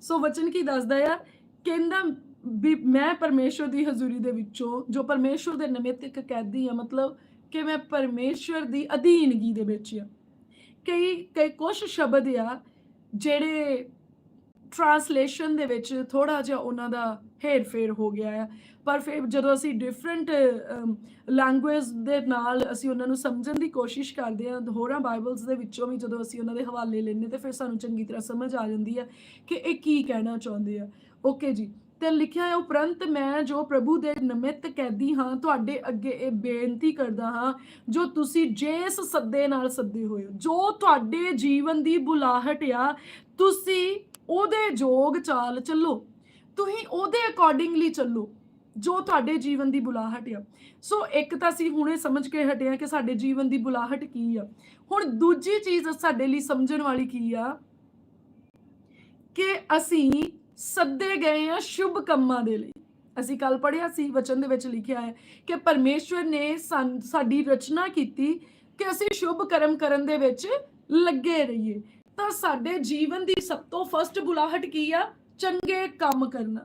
ਸੋ ਵਚਨ ਕੀ ਦੱਸਦਾ ਆ? ਕਹਿੰਦਾ ਵੀ ਮੈਂ ਪਰਮੇਸ਼ਵਰ ਦੀ ਹਜ਼ੂਰੀ ਦੇ ਵਿੱਚੋਂ, ਜੋ ਪਰਮੇਸ਼ਵਰ ਦੇ ਨਿਮਿਤ ਇੱਕ ਕੈਦੀ ਆ, ਮਤਲਬ ਕਿ ਮੈਂ ਪਰਮੇਸ਼ਵਰ ਦੀ ਅਧੀਨਗੀ ਦੇ ਵਿੱਚ ਆ। ਕਈ ਕਈ ਕੁਝ ਸ਼ਬਦ ਆ ਜਿਹੜੇ ਟ੍ਰਾਂਸਲੇਸ਼ਨ ਦੇ ਵਿੱਚ ਥੋੜਾ ਜਿਹਾ ਉਹਨਾਂ ਦਾ ਹੇਰ-ਫੇਰ ਹੋ ਗਿਆ ਆ। ਪਰ ਫਿਰ ਜਦੋਂ ਅਸੀਂ ਡਿਫਰੈਂਟ ਲੈਂਗੁਏਜ ਦੇ ਨਾਲ ਅਸੀਂ ਉਹਨਾਂ ਨੂੰ ਸਮਝਣ ਦੀ ਕੋਸ਼ਿਸ਼ ਕਰਦੇ ਹਾਂ, ਹੋਰਾਂ ਬਾਈਬਲਸ ਦੇ ਵਿੱਚੋਂ ਵੀ ਜਦੋਂ ਅਸੀਂ ਉਹਨਾਂ ਦੇ ਹਵਾਲੇ ਲੈਂਦੇ ਤੇ ਫਿਰ ਸਾਨੂੰ ਚੰਗੀ ਤਰ੍ਹਾਂ ਸਮਝ ਆ ਜਾਂਦੀ ਹੈ ਕਿ ਇਹ ਕੀ ਕਹਿਣਾ ਚਾਹੁੰਦੇ ਆ। ਓਕੇ ਜੀ, ਤੇ ਲਿਖਿਆ ਹੈ, ਉਪਰੰਤ ਮੈਂ ਜੋ ਪ੍ਰਭੂ ਦੇ ਨਮਿਤ ਕੈਦੀ ਹਾਂ, ਤੁਹਾਡੇ ਅੱਗੇ ਇਹ ਬੇਨਤੀ ਕਰਦਾ ਹਾਂ, ਜੋ ਤੁਸੀਂ ਜਿਸ ਸੱਦੇ ਨਾਲ ਸੱਦੇ ਹੋਏ ਹੋ, ਜੋ ਤੁਹਾਡੇ ਜੀਵਨ ਦੀ ਬੁਲਾਹਟ ਆ, ਤੁਸੀਂ ਉਹਦੇ ਜੋਗ ਚਾਲ ਚੱਲੋ। ਤੁਸੀਂ ਉਹਦੇ ਅਕੋਰਡਿੰਗਲੀ ਚੱਲੋ, ਜੋ ਤੁਹਾਡੇ ਜੀਵਨ ਦੀ ਬੁਲਾਹਟ ਆ। ਸੋ ਇੱਕ ਤਾਂ ਅਸੀਂ ਹੁਣੇ ਸਮਝ ਕੇ ਹਟੇ ਆ ਕਿ ਸਾਡੇ ਜੀਵਨ ਦੀ ਬੁਲਾਹਟ ਕੀ ਆ। ਹੁਣ ਦੂਜੀ ਚੀਜ਼ ਸਾਡੇ ਲਈ ਸਮਝਣ ਵਾਲੀ ਕੀ ਆ? ਕਿ ਅਸੀਂ ਸੱਦੇ ਗਏ ਆ ਸ਼ੁਭ ਕੰਮਾਂ ਦੇ ਲਈ। ਅਸੀਂ ਕੱਲ ਪੜਿਆ ਸੀ, ਵਚਨ ਦੇ ਵਿੱਚ ਲਿਖਿਆ ਹੈ ਕਿ ਪਰਮੇਸ਼ਵਰ ਨੇ ਸਾਨ- ਸਾਡੀ ਰਚਨਾ ਕੀਤੀ ਕਿ ਅਸੀਂ ਸ਼ੁਭ ਕਰਮ ਕਰਨ ਦੇ ਵਿੱਚ ਲੱਗੇ ਰਹੀਏ। ਤਾਂ ਸਾਡੇ ਜੀਵਨ ਦੀ ਸਭ ਤੋਂ ਫਸਟ ਬੁਲਾਹਟ ਕੀ ਆ? ਚੰਗੇ ਕੰਮ ਕਰਨਾ।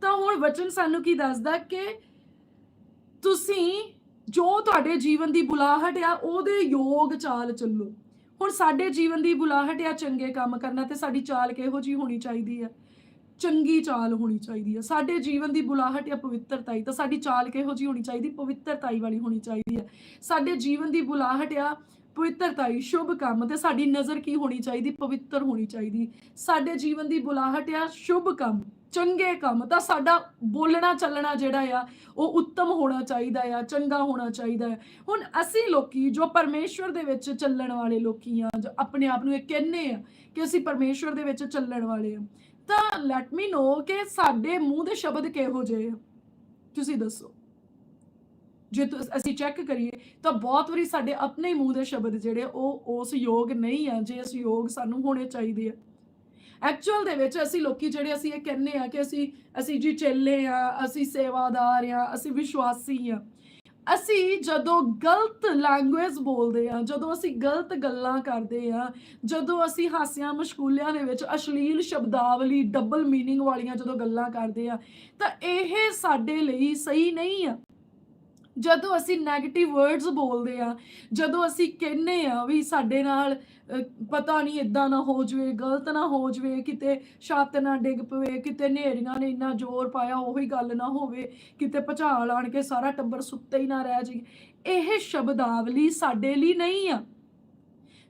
ਤਾਂ ਹੁਣ ਵਚਨ ਸਾਨੂੰ ਕੀ ਦੱਸਦਾ ਕਿ ਤੁਸੀਂ ਜੋ ਤੁਹਾਡੇ ਜੀਵਨ ਦੀ ਬੁਲਾਹਟ ਆ, ਉਹਦੇ ਯੋਗ ਚਾਲ ਚੱਲੋ। ਹੁਣ ਸਾਡੇ ਜੀਵਨ ਦੀ ਬੁਲਾਹਟ ਆ ਚੰਗੇ ਕੰਮ ਕਰਨਾ ਤੇ ਸਾਡੀ ਚਾਲ ਕਿਹੋ ਜੀ ਹੋਣੀ ਚਾਹੀਦੀ ਆ? ਚੰਗੀ ਚਾਲ ਹੋਣੀ ਚਾਹੀਦੀ ਆ। ਸਾਡੇ ਜੀਵਨ ਦੀ ਬੁਲਾਹਟ ਆ ਪਵਿੱਤਰਤਾਈ, ਤਾਂ ਸਾਡੀ ਚਾਲ ਕਿਹੋ ਜੀ ਹੋਣੀ ਚਾਹੀਦੀ? ਪਵਿੱਤਰਤਾਈ ਵਾਲੀ ਹੋਣੀ ਚਾਹੀਦੀ ਆ। ਸਾਡੇ ਜੀਵਨ ਦੀ ਬੁਲਾਹਟ ਆ ਪਵਿੱਤਰਤਾ ਪਵਿੱਤਰਤਾਈ ਸ਼ੁਭ ਕੰਮ ਤੇ ਸਾਡੀ ਨਜ਼ਰ ਕੀ ਹੋਣੀ ਚਾਹੀਦੀ? ਪਵਿੱਤਰ ਹੋਣੀ ਚਾਹੀਦੀ। ਸਾਡੇ ਜੀਵਨ ਦੀ ਬੁਲਾਹਟ ਆ, ਸ਼ੁਭ ਕੰਮ, ਚੰਗੇ ਕੰਮ। ਤਾਂ ਸਾਡਾ ਬੋਲਣਾ, ਚੱਲਣਾ ਜਿਹੜਾ ਆ, ਉਹ ਉੱਤਮ ਹੋਣਾ ਚਾਹੀਦਾ ਆ, ਚੰਗਾ ਹੋਣਾ ਚਾਹੀਦਾ ਹੈ ਹੁਣ ਅਸੀਂ ਲੋਕੀ, ਜੋ ਪਰਮੇਸ਼ਵਰ ਦੇ ਵਿੱਚ ਚੱਲਣ ਵਾਲੇ ਲੋਕੀ ਆ, ਜੋ ਆਪਣੇ ਆਪ ਨੂੰ ਇਹ ਕਹਿੰਨੇ ਆ ਕਿ ਅਸੀਂ ਪਰਮੇਸ਼ਵਰ ਦੇ ਵਿੱਚ ਚੱਲਣ ਵਾਲੇ ਆ, ਤਾਂ ਲੈਟ ਮੀ ਨੋ ਕਿ ਸਾਡੇ ਮੂੰਹ ਦੇ ਸ਼ਬਦ ਕਿਹੋ ਜਿਹੇ ਆ। ਤੁਸੀਂ ਦੱਸੋ। ਜੇ ਤੁ- ਅਸੀਂ ਚੈੱਕ ਕਰੀਏ, ਤਾਂ ਬਹੁਤ ਵਾਰੀ ਸਾਡੇ ਆਪਣੇ ਮੂੰਹ ਦੇ ਸ਼ਬਦ ਜਿਹੜੇ ਉਹ ਉਸ ਯੋਗ ਨਹੀਂ ਆ, ਜੇ ਇਸ ਯੋਗ ਸਾਨੂੰ ਹੋਣੇ ਚਾਹੀਦੇ ਆ। ਐਕਚੁਅਲ ਦੇ ਵਿੱਚ ਅਸੀਂ ਲੋਕੀ ਜਿਹੜੇ ਅਸੀਂ ਇਹ ਕਹਿੰਨੇ ਆ ਕਿ ਅਸੀਂ ਅਸੀਂ ਜੀ ਚੇਲੇ ਆ, ਅਸੀਂ ਸੇਵਾਦਾਰ ਆ, ਅਸੀਂ ਵਿਸ਼ਵਾਸੀ ਆ। ਅਸੀਂ ਜਦੋਂ ਗਲਤ ਲੈਂਗੁਏਜ ਬੋਲਦੇ ਆ, ਜਦੋਂ ਅਸੀਂ ਗਲਤ ਗੱਲਾਂ ਕਰਦੇ ਆ, ਜਦੋਂ ਅਸੀਂ ਹਾਸਿਆਂ ਮਸ਼ਕੂਲਿਆਂ ਦੇ ਵਿੱਚ ਅਸ਼ਲੀਲ ਸ਼ਬਦਾਵਲੀ ਡਬਲ ਮੀਨਿੰਗ ਵਾਲੀਆਂ ਜਦੋਂ ਗੱਲਾਂ ਕਰਦੇ ਆ, ਤਾਂ ਇਹ ਸਾਡੇ ਲਈ ਸਹੀ ਨਹੀਂ ਆ। ਜਦੋਂ ਅਸੀਂ 네ਗੇਟਿਵ ਵਰਡਸ ਬੋਲਦੇ ਆ, ਜਦੋਂ ਅਸੀਂ ਕਹਿੰਨੇ ਆ ਵੀ ਸਾਡੇ ਨਾਲ ਪਤਾ ਨਹੀਂ ਇਦਾਂ ਨਾ ਹੋ ਜਵੇ, ਗਲਤ ਨਾ ਹੋ ਜਵੇ, ਕਿਤੇ ਛੱਤ ਨਾ ਡਿੱਗ ਪਵੇ, ਕਿਤੇ ਨੇਰੀਆਂ ਨੇ ਇੰਨਾ ਜ਼ੋਰ ਪਾਇਆ ਉਹੀ ਗੱਲ ਨਾ ਹੋਵੇ, ਕਿਤੇ ਭਚਾਲ ਆਣ ਕੇ ਸਾਰਾ ਟੱਬਰ ਸੁੱਤੇ ਹੀ ਨਾ ਰਹਿ ਜਾਏ ਇਹ ਸ਼ਬਦਾਵਲੀ ਸਾਡੇ ਲਈ ਨਹੀਂ ਆ।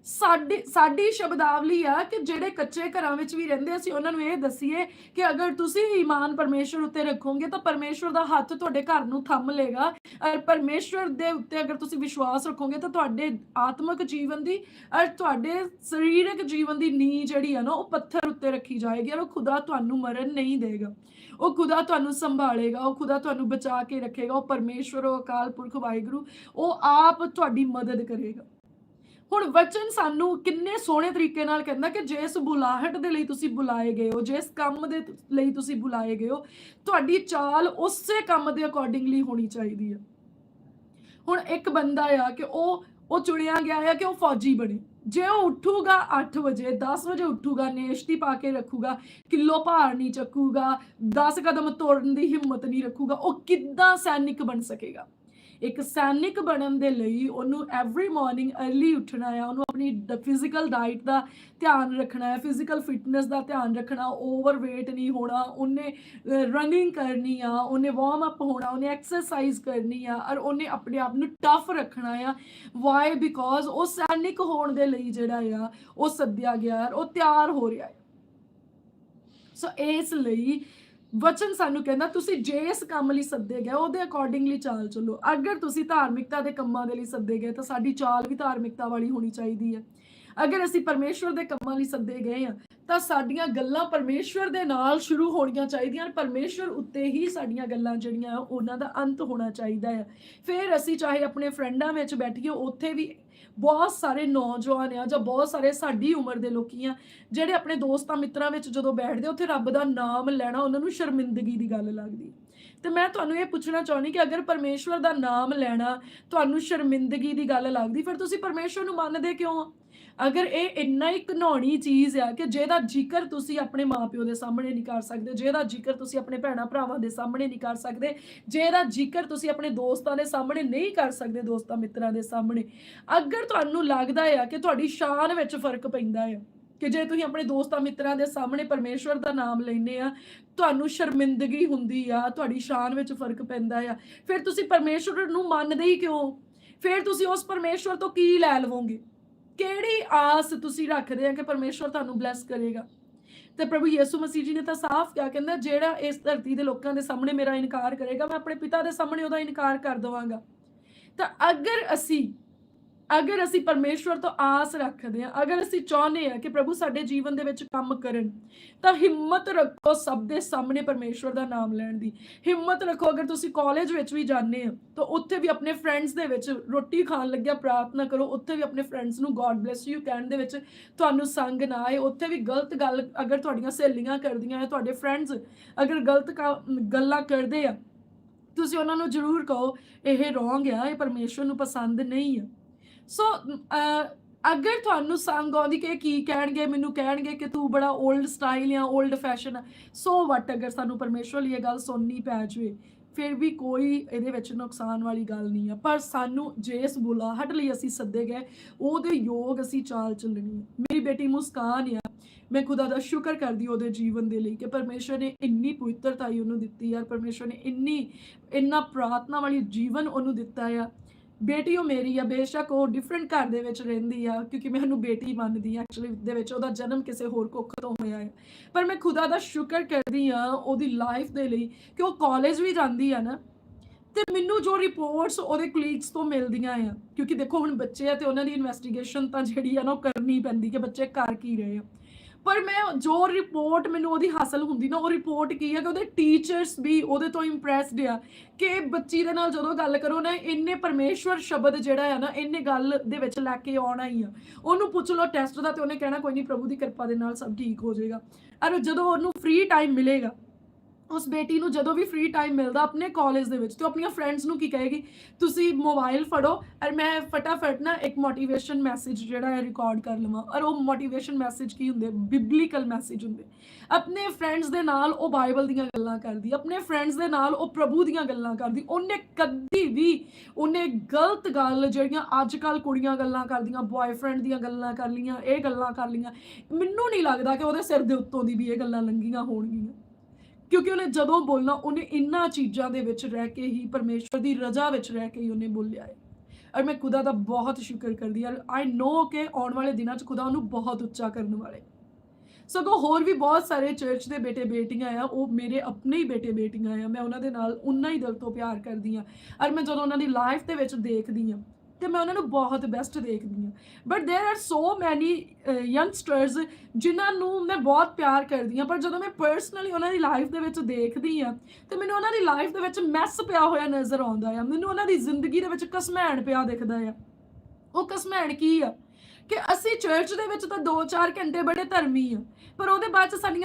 ਸਾਡੀ ਸਾਡੀ ਸ਼ਬਦਾਵਲੀ ਆ ਕਿ ਜਿਹੜੇ ਕੱਚੇ ਘਰਾਂ ਵਿੱਚ ਵੀ ਰਹਿੰਦੇ, ਅਸੀਂ ਉਹਨਾਂ ਨੂੰ ਇਹ ਦਸੀਏ ਕਿ ਅਗਰ ਤੁਸੀਂ ਈਮਾਨ ਪਰਮੇਸ਼ਵਰ ਉੱਤੇ ਰੱਖੋਗੇ, ਤਾਂ ਪਰਮੇਸ਼ਵਰ ਦਾ ਹੱਥ ਤੁਹਾਡੇ ਘਰ ਨੂੰ ਥੰਮ ਲੇਗਾ ਔਰ ਪਰਮੇਸ਼ਵਰ ਦੇ ਉੱਤੇ ਅਗਰ ਤੁਸੀਂ ਵਿਸ਼ਵਾਸ ਰੱਖੋਗੇ, ਤਾਂ ਤੁਹਾਡੇ ਆਤਮਿਕ ਜੀਵਨ ਦੀ ਔਰ ਤੁਹਾਡੇ ਸਰੀਰਕ ਜੀਵਨ ਦੀ ਨੀਂਹ ਜਿਹੜੀ ਆ ਨਾ, ਉਹ ਪੱਥਰ ਉੱਤੇ ਰੱਖੀ ਜਾਏਗੀ ਔਰ ਉਹ ਖੁਦਾ ਤੁਹਾਨੂੰ ਮਰਨ ਨਹੀਂ ਦੇਗਾ। ਉਹ ਖੁਦਾ ਤੁਹਾਨੂੰ ਸੰਭਾਲੇਗਾ, ਉਹ ਖੁਦਾ ਤੁਹਾਨੂੰ ਬਚਾ ਕੇ ਰੱਖੇਗਾ, ਉਹ ਪਰਮੇਸ਼ਵਰ, ਉਹ ਅਕਾਲ ਪੁਰਖ, ਵਾਹਿਗੁਰੂ, ਉਹ ਆਪ ਤੁਹਾਡੀ ਮਦਦ ਕਰੇਗਾ। ਹੁਣ ਵਚਨ ਸਾਨੂੰ ਕਿੰਨੇ ਸੋਹਣੇ ਤਰੀਕੇ ਨਾਲ ਕਹਿੰਦਾ ਕਿ ਜਿਸ ਬੁਲਾਹਟ ਦੇ ਲਈ ਤੁਸੀਂ ਬੁਲਾਏ ਗਏ ਹੋ, ਜਿਸ ਕੰਮ ਦੇ ਲਈ ਤੁਸੀਂ ਬੁਲਾਏ ਗਏ ਹੋ, ਤੁਹਾਡੀ ਚਾਲ ਉਸੇ ਕੰਮ ਦੇ ਅਕੋਰਡਿੰਗਲੀ ਹੋਣੀ ਚਾਹੀਦੀ ਹੈ। ਹੁਣ ਇੱਕ ਬੰਦਾ ਆ ਕਿ ਉਹ ਉਹ ਚੁਣਿਆ ਗਿਆ ਆ ਕਿ ਉਹ ਫੌਜੀ ਬਣੇ। ਜੇ ਉਹ ਉੱਠੂਗਾ 8 ਵਜੇ 10 ਵਜੇ ਉੱਠੂਗਾ, ਨੇਸ਼ਤੀ ਪਾ ਕੇ ਰੱਖੂਗਾ, ਕਿਲੋ ਭਾਰ ਨਹੀਂ ਚੱਕੂਗਾ 10 ਕਦਮ ਤੋੜਨ ਦੀ ਹਿੰਮਤ ਨਹੀਂ ਰੱਖੂਗਾ, ਉਹ ਕਿੱਦਾਂ ਸੈਨਿਕ ਬਣ ਸਕੇਗਾ? ਇੱਕ ਸੈਨਿਕ ਬਣਨ ਦੇ ਲਈ ਉਹਨੂੰ ਐਵਰੀ ਮਾਰਨਿੰਗ अर्ਲੀ ਉੱਠਣਾ ਹੈ, ਉਹਨੂੰ ਆਪਣੀ ਫਿਜ਼ੀਕਲ ਡਾਈਟ ਦਾ ਧਿਆਨ ਰੱਖਣਾ ਹੈ ਫਿਜ਼ੀਕਲ ਫਿਟਨੈਸ ਦਾ ਧਿਆਨ ਰੱਖਣਾ ਓਵਰਵੇਟ ਨਹੀਂ ਹੋਣਾ, ਉਹਨੇ ਰਨਿੰਗ ਕਰਨੀ ਆ, ਉਹਨੇ ਵਾਰਮ ਅਪ ਹੋਣਾ, ਉਹਨੇ ਐਕਸਰਸਾਈਜ਼ ਕਰਨੀ ਆ, ਔਰ ਉਹਨੇ ਆਪਣੇ ਆਪ ਨੂੰ ਟਫ ਰੱਖਣਾ ਆ। ਵਾਈ ਬਿਕੋਜ਼ ਉਹ ਸੈਨਿਕ ਹੋਣ ਦੇ ਲਈ ਜਿਹੜਾ ਆ, ਉਹ ਸੱਦਿਆ ਗਿਆ ਔਰ ਉਹ ਤਿਆਰ ਹੋ ਰਿਹਾ ਹੈ ਸੋ ਇਸ ਲਈ ਵਚਨ ਸਾਨੂੰ ਕਹਿੰਦਾ, ਤੁਸੀਂ ਜੇ ਇਸ ਕੰਮ ਲਈ ਸੱਦੇ ਗਏ, ਉਹਦੇ ਅਕੋਰਡਿੰਗਲੀ ਚਾਲ ਚੱਲੋ। ਅਗਰ ਤੁਸੀਂ ਧਾਰਮਿਕਤਾ ਦੇ ਕੰਮਾਂ ਦੇ ਲਈ ਸੱਦੇ ਗਏ, ਤਾਂ ਸਾਡੀ ਚਾਲ ਵੀ ਧਾਰਮਿਕਤਾ ਵਾਲੀ ਹੋਣੀ ਚਾਹੀਦੀ ਹੈ। ਅਗਰ ਅਸੀਂ ਪਰਮੇਸ਼ਵਰ ਦੇ ਕੰਮਾਂ ਲਈ ਸੱਦੇ ਗਏ ਆ ਤਾਂ ਸਾਡੀਆਂ ਗੱਲਾਂ ਪਰਮੇਸ਼ਵਰ ਦੇ ਨਾਲ ਸ਼ੁਰੂ ਹੋਣੀਆਂ ਚਾਹੀਦੀਆਂ ਹਨ। ਪਰਮੇਸ਼ਵਰ ਉੱਤੇ ਹੀ ਸਾਡੀਆਂ ਗੱਲਾਂ ਜਿਹੜੀਆਂ ਉਹਨਾਂ ਦਾ ਅੰਤ ਹੋਣਾ ਚਾਹੀਦਾ ਹੈ ਫਿਰ ਅਸੀਂ ਚਾਹੇ ਆਪਣੇ ਫਰੈਂਡਾਂ ਵਿੱਚ ਬੈਠੀਏ, ਉੱਥੇ ਵੀ ਬਹੁਤ ਸਾਰੇ ਨੌਜਵਾਨ ਆ ਜਾਂ ਬਹੁਤ ਸਾਰੇ ਸਾਡੀ ਉਮਰ ਦੇ ਲੋਕੀ ਆ, ਜਿਹੜੇ ਆਪਣੇ ਦੋਸਤਾਂ ਮਿੱਤਰਾਂ ਵਿੱਚ ਜਦੋਂ ਬੈਠਦੇ ਉੱਥੇ ਰੱਬ ਦਾ ਨਾਮ ਲੈਣਾ ਉਹਨਾਂ ਨੂੰ ਸ਼ਰਮਿੰਦਗੀ ਦੀ ਗੱਲ ਲੱਗਦੀ। ਤੇ ਮੈਂ ਤੁਹਾਨੂੰ ਇਹ ਪੁੱਛਣਾ ਚਾਹੁੰਦੀ ਕਿ ਅਗਰ ਪਰਮੇਸ਼ਵਰ ਦਾ ਨਾਮ ਲੈਣਾ ਤੁਹਾਨੂੰ ਸ਼ਰਮਿੰਦਗੀ ਦੀ ਗੱਲ ਲੱਗਦੀ, ਫਿਰ ਤੁਸੀਂ ਪਰਮੇਸ਼ਵਰ ਨੂੰ ਮੰਨਦੇ ਕਿਉਂ ਆ? ਅਗਰ ਇਹ ਇੰਨਾ ਹੀ ਘਨੌਣੀ ਚੀਜ਼ ਆ ਕਿ ਜਿਹਦਾ ਜ਼ਿਕਰ ਤੁਸੀਂ ਆਪਣੇ ਮਾਪਿਓ ਦੇ ਸਾਹਮਣੇ ਨਹੀਂ ਕਰ ਸਕਦੇ, ਜਿਹਦਾ ਜ਼ਿਕਰ ਤੁਸੀਂ ਆਪਣੇ ਭੈਣਾ ਭਰਾਵਾਂ ਦੇ ਸਾਹਮਣੇ ਨਹੀਂ ਕਰ ਸਕਦੇ, ਜਿਹਦਾ ਜ਼ਿਕਰ ਤੁਸੀਂ ਆਪਣੇ ਦੋਸਤਾਂ ਦੇ ਸਾਹਮਣੇ ਨਹੀਂ ਕਰ ਸਕਦੇ, ਦੋਸਤਾਂ ਮਿੱਤਰਾਂ ਦੇ ਸਾਹਮਣੇ, ਅਗਰ ਤੁਹਾਨੂੰ ਲੱਗਦਾ ਆ ਕਿ ਤੁਹਾਡੀ ਸ਼ਾਨ ਵਿੱਚ ਫ਼ਰਕ ਪੈਂਦਾ ਆ, ਕਿ ਜੇ ਤੁਸੀਂ ਆਪਣੇ ਦੋਸਤਾਂ ਮਿੱਤਰਾਂ ਦੇ ਸਾਹਮਣੇ ਪਰਮੇਸ਼ਵਰ ਦਾ ਨਾਮ ਲੈਂਦੇ ਆ, ਤੁਹਾਨੂੰ ਸ਼ਰਮਿੰਦਗੀ ਹੁੰਦੀ ਆ, ਤੁਹਾਡੀ ਸ਼ਾਨ ਵਿੱਚ ਫ਼ਰਕ ਪੈਂਦਾ ਆ, ਫਿਰ ਤੁਸੀਂ ਪਰਮੇਸ਼ਵਰ ਨੂੰ ਮੰਨਦੇ ਹੀ ਕਿਉਂ? ਫਿਰ ਤੁਸੀਂ ਉਸ ਪਰਮੇਸ਼ਵਰ ਤੋਂ ਕੀ ਲੈ ਲਵੋਗੇ? ਕਿਹੜੀ ਆਸ ਤੁਸੀਂ ਰੱਖਦੇ ਆ ਕਿ ਪਰਮੇਸ਼ਵਰ ਤੁਹਾਨੂੰ ਬਲੈਸ ਕਰੇਗਾ? ਤੇ ਪ੍ਰਭੂ ਯਿਸੂ ਮਸੀਹ ਜੀ ਨੇ ਤਾਂ ਸਾਫ਼ ਕਿਹਾ, ਕਹਿੰਦਾ ਜਿਹੜਾ ਇਸ ਧਰਤੀ ਦੇ ਲੋਕਾਂ ਦੇ ਸਾਹਮਣੇ ਮੇਰਾ ਇਨਕਾਰ ਕਰੇਗਾ, ਮੈਂ ਆਪਣੇ ਪਿਤਾ ਦੇ ਸਾਹਮਣੇ ਉਹਦਾ ਇਨਕਾਰ ਕਰ ਦਵਾਂਗਾ। ਤਾਂ ਅਗਰ ਅਸੀਂ ਅਗਰ ਅਸੀਂ ਪਰਮੇਸ਼ਵਰ ਤੋਂ ਆਸ ਰੱਖਦੇ ਹਾਂ, ਅਗਰ ਅਸੀਂ ਚਾਹੁੰਦੇ ਹਾਂ ਕਿ ਪ੍ਰਭੂ ਸਾਡੇ ਜੀਵਨ ਦੇ ਵਿੱਚ ਕੰਮ ਕਰਨ, ਤਾਂ ਹਿੰਮਤ ਰੱਖੋ ਸਭ ਦੇ ਸਾਹਮਣੇ ਪਰਮੇਸ਼ਵਰ ਦਾ ਨਾਮ ਲੈਣ ਦੀ। ਹਿੰਮਤ ਰੱਖੋ, ਅਗਰ ਤੁਸੀਂ ਕਾਲਜ ਵਿੱਚ ਵੀ ਜਾਂਦੇ ਹੋ, ਤਾਂ ਉੱਥੇ ਵੀ ਆਪਣੇ ਫਰੈਂਡਸ ਦੇ ਵਿੱਚ ਰੋਟੀ ਖਾਣ ਲੱਗਿਆ, ਪ੍ਰਾਰਥਨਾ ਕਰੋ, ਉੱਥੇ ਵੀ ਆਪਣੇ ਫਰੈਂਡਸ ਨੂੰ ਗੋਡ ਬlesਸ ਯੂ ਕਹਿਣ ਦੇ ਵਿੱਚ ਤੁਹਾਨੂੰ ਸੰਗ ਨਾ ਆਏ। ਉੱਥੇ ਵੀ ਗਲਤ ਗੱਲ, ਅਗਰ ਤੁਹਾਡੀਆਂ ਸਹੇਲੀਆਂ ਕਰਦੀਆਂ ਹੈ ਤੁਹਾਡੇ ਫਰੈਂਡਸ ਅਗਰ ਗਲਤ ਕਾ- ਗੱਲਾਂ ਕਰਦੇ ਆ, ਤੁਸੀਂ ਉਹਨਾਂ ਨੂੰ ਜ਼ਰੂਰ ਕਹੋ, ਇਹ ਰੋਂਗ ਆ, ਇਹ ਪਰਮੇਸ਼ਵਰ ਨੂੰ ਪਸੰਦ ਨਹੀਂ ਆ। ਸੋ uh, ਅਗਰ ਤੁਹਾਨੂੰ ਸੰਗ ਆਉਂਦੀ ਕਿ ਕੀ ਕਹਿਣਗੇ, ਮੈਨੂੰ ਕਹਿਣਗੇ ਕਿ ਤੂੰ ਬੜਾ 올ਡ ਸਟਾਈਲ ਆ 올ਡ ਫੈਸ਼ਨ ਆ ਸੋ ਵਟ ਅਗਰ ਸਾਨੂੰ ਪਰਮੇਸ਼ਵਰ ਲਈ ਇਹ ਗੱਲ ਸੁਣਨੀ ਪੈ ਜਾਵੇ, ਫਿਰ ਵੀ ਕੋਈ ਇਹਦੇ ਵਿੱਚ ਨੁਕਸਾਨ ਵਾਲੀ ਗੱਲ ਨਹੀਂ ਆ। ਪਰ ਸਾਨੂੰ ਜੇ ਬੁਲਾਹਟ ਲਈ ਅਸੀਂ ਸੱਦੇ ਗਏ, ਉਹਦੇ ਯੋਗ ਅਸੀਂ ਚਾਲ ਚੱਲਣੀ ਹੈ ਮੇਰੀ ਬੇਟੀ ਮੁਸਕਾਨ ਆ। ਮੈਂ ਖੁਦਾ ਦਾ ਸ਼ੁਕਰ ਕਰਦੀ ਉਹਦੇ ਜੀਵਨ ਦੇ ਲਈ ਕਿ ਪਰਮੇਸ਼ਵਰ ਨੇ ਇੰਨੀ ਪਵਿੱਤਰਤਾ ਹੀ ਉਹਨੂੰ ਦਿੱਤੀ ਯਾਰ ਪਰਮੇਸ਼ਵਰ ਨੇ ਇੰਨੀ, ਇੰਨਾ ਪ੍ਰਾਰਥਨਾ ਵਾਲੀ ਜੀਵਨ ਉਹਨੂੰ ਦਿੱਤਾ ਆ। ਬੇਟੀ ਉਹ ਮੇਰੀ ਆ, ਬੇਸ਼ੱਕ ਉਹ ਡਿਫਰੈਂਟ ਘਰ ਦੇ ਵਿੱਚ ਰਹਿੰਦੀ ਆ, ਕਿਉਂਕਿ ਮੈਂ ਉਹਨੂੰ ਬੇਟੀ ਮੰਨਦੀ ਆ ਐਕਚੁਅਲੀ ਦੇ ਵਿੱਚ ਉਹਦਾ ਜਨਮ ਕਿਸੇ ਹੋਰ ਕੁੱਖ ਤੋਂ ਹੋਇਆ ਹੈ। ਪਰ ਮੈਂ ਖੁਦਾ ਦਾ ਸ਼ੁਕਰ ਕਰਦੀ ਆ ਉਹਦੀ ਲਾਈਫ ਦੇ ਲਈ ਕਿ ਉਹ ਕਾਲਜ ਵੀ ਜਾਂਦੀ ਆ ਨਾ, ਤੇ ਮੈਨੂੰ ਜੋ ਰਿਪੋਰਟਸ ਉਹਦੇ ਕਲੀਗਸ ਤੋਂ ਮਿਲਦੀਆਂ ਆ, ਕਿਉਂਕਿ ਦੇਖੋ ਹੁਣ ਬੱਚੇ ਆ ਤੇ ਉਹਨਾਂ ਦੀ ਇਨਵੈਸਟੀਗੇਸ਼ਨ ਤਾਂ ਜਿਹੜੀ ਆ ਨਾ ਉਹ ਕਰਨੀ ਪੈਂਦੀ ਕਿ ਬੱਚੇ ਕਰ ਕੀ ਰਹੇ ਆ। ਪਰ ਮੈਂ ਜੋ ਰਿਪੋਰਟ ਮੈਨੂੰ ਉਹਦੀ ਹਾਸਲ ਹੁੰਦੀ ਨਾ, ਉਹ ਰਿਪੋਰਟ ਕੀ ਹੈ ਕਿ ਉਹਦੇ ਟੀਚਰਸ ਵੀ ਉਹਦੇ ਤੋਂ ਇੰਪ੍ਰੈਸਡ ਆ ਕਿ ਬੱਚੀ ਦੇ ਨਾਲ ਜਦੋਂ ਗੱਲ ਕਰੋ ਨਾ, ਇੰਨੇ ਪਰਮੇਸ਼ਵਰ ਸ਼ਬਦ ਜਿਹੜਾ ਆ ਨਾ, ਇੰਨੇ ਗੱਲ ਦੇ ਵਿੱਚ ਲੈ ਕੇ ਆਉਣਾ ਹੀ ਆ। ਉਹਨੂੰ ਪੁੱਛ ਲਓ ਟੈਸਟ ਦਾ ਤੇ ਉਹਨੇ ਕਹਿਣਾ, ਕੋਈ ਨਹੀਂ ਪ੍ਰਭੂ ਦੀ ਕਿਰਪਾ ਦੇ ਨਾਲ ਸਭ ਠੀਕ ਹੋ ਜਾਏਗਾ। ਅਰ ਜਦੋਂ ਉਹਨੂੰ ਫ੍ਰੀ ਟਾਈਮ ਮਿਲੇਗਾ ਉਸ ਬੇਟੀ ਨੂੰ ਜਦੋਂ ਵੀ ਫ੍ਰੀ ਟਾਈਮ ਮਿਲਦਾ ਆਪਣੇ ਕਾਲਜ ਦੇ ਵਿੱਚ, ਤੇ ਉਹ ਆਪਣੀਆਂ ਫਰੈਂਡਸ ਨੂੰ ਕੀ ਕਹੇਗੀ? ਤੁਸੀਂ ਮੋਬਾਈਲ ਫੜੋ ਔਰ ਮੈਂ ਫਟਾਫਟ ਨਾ ਇੱਕ ਮੋਟੀਵੇਸ਼ਨ ਮੈਸੇਜ ਜਿਹੜਾ ਹੈ ਰਿਕਾਰਡ ਕਰ ਲਵਾਂ। ਔਰ ਉਹ ਮੋਟੀਵੇਸ਼ਨ ਮੈਸੇਜ ਕੀ ਹੁੰਦੇ? ਬਿਬਲੀਕਲ ਮੈਸੇਜ ਹੁੰਦੇ। ਆਪਣੇ ਫਰੈਂਡਸ ਦੇ ਨਾਲ ਉਹ ਬਾਈਬਲ ਦੀਆਂ ਗੱਲਾਂ ਕਰਦੀ, ਆਪਣੇ ਫਰੈਂਡਸ ਦੇ ਨਾਲ ਉਹ ਪ੍ਰਭੂ ਦੀਆਂ ਗੱਲਾਂ ਕਰਦੀ। ਉਹਨੇ ਕਦੀ ਵੀ ਉਹਨੇ ਗਲਤ ਗੱਲ ਜਿਹੜੀਆਂ ਅੱਜ ਕੱਲ ਕੁੜੀਆਂ ਗੱਲਾਂ ਕਰਦੀਆਂ ਬॉयਫ੍ਰੈਂਡ ਦੀਆਂ ਗੱਲਾਂ ਕਰ ਲੀਆਂ ਇਹ ਗੱਲਾਂ ਕਰ ਲੀਆਂ ਮੈਨੂੰ ਨਹੀਂ ਲੱਗਦਾ ਕਿ ਉਹਦੇ ਸਿਰ ਦੇ ਉੱਤੋਂ ਦੀ ਵੀ ਇਹ ਗੱਲਾਂ ਲੰਗੀਆਂ ਹੋਣਗੀਆਂ। ਕਿਉਂਕਿ ਉਹਨੇ ਜਦੋਂ ਬੋਲਣਾ, ਉਹਨੇ ਇੰਨਾ ਚੀਜ਼ਾਂ ਦੇ ਵਿੱਚ ਰਹਿ ਕੇ ਹੀ, ਪਰਮੇਸ਼ਵਰ ਦੀ ਰਜ਼ਾ ਵਿੱਚ ਰਹਿ ਕੇ ਹੀ ਉਹਨੇ ਬੋਲਿਆ ਹੈ। ਔਰ ਮੈਂ ਖੁਦਾ ਦਾ ਬਹੁਤ ਸ਼ੁਕਰ ਕਰਦੀ ਹਾਂ। ਆਈ ਨੋ ਕਿ ਆਉਣ ਵਾਲੇ ਦਿਨਾਂ 'ਚ ਖੁਦਾ ਉਹਨੂੰ ਬਹੁਤ ਉੱਚਾ ਕਰਨ ਵਾਲੇ ਸਗੋਂ ਹੋਰ ਵੀ ਬਹੁਤ ਸਾਰੇ ਚਰਚ ਦੇ ਬੇਟੇ ਬੇਟੀਆਂ ਆ, ਉਹ ਮੇਰੇ ਆਪਣੇ ਹੀ ਬੇਟੇ ਬੇਟੀਆਂ ਆ। ਮੈਂ ਉਹਨਾਂ ਦੇ ਨਾਲ ਉਨਾ ਹੀ ਦਿਲ ਤੋਂ ਪਿਆਰ ਕਰਦੀ ਆ ਔਰ ਮੈਂ ਜਦੋਂ ਉਹਨਾਂ ਦੀ ਲਾਈਫ ਦੇ ਵਿੱਚ ਦੇਖਦੀ ਆ ਤੇ ਮੈਂ ਉਹਨਾਂ ਨੂੰ ਬਹੁਤ ਬੈਸਟ ਦੇਖਦੀ ਆ but there are so many youngsters ਜਿਨ੍ਹਾਂ ਨੂੰ ਮੈਂ ਬਹੁਤ ਪਿਆਰ ਕਰਦੀ ਆ ਪਰ ਜਦੋਂ ਮੈਂ ਪਰਸਨਲੀ ਉਹਨਾਂ ਦੀ ਲਾਈਫ ਦੇ ਵਿੱਚ ਦੇਖਦੀ ਆ ਤੇ ਮੈਨੂੰ ਉਹਨਾਂ ਦੀ ਲਾਈਫ ਦੇ ਵਿੱਚ ਮੈਸ ਪਿਆ ਹੋਇਆ ਨਜ਼ਰ ਆਉਂਦਾ ਆ ਮੈਨੂੰ ਉਹਨਾਂ ਦੀ ਜ਼ਿੰਦਗੀ ਦੇ ਵਿੱਚ ਕਸਮੈਣ ਪਿਆ ਦਿਖਦਾ ਆ ਉਹ ਕਸਮੈਣ ਕੀ ਆ ਕਿ ਅਸੀਂ ਚਰਚ ਦੇ ਵਿੱਚ ਤਾਂ 2-4 ਘੰਟੇ ਬੜੇ ਧਰਮੀ ਆ ਪਰ ਉਹਦੇ ਬਾਅਦ ਚ ਸਾਡੀਆਂ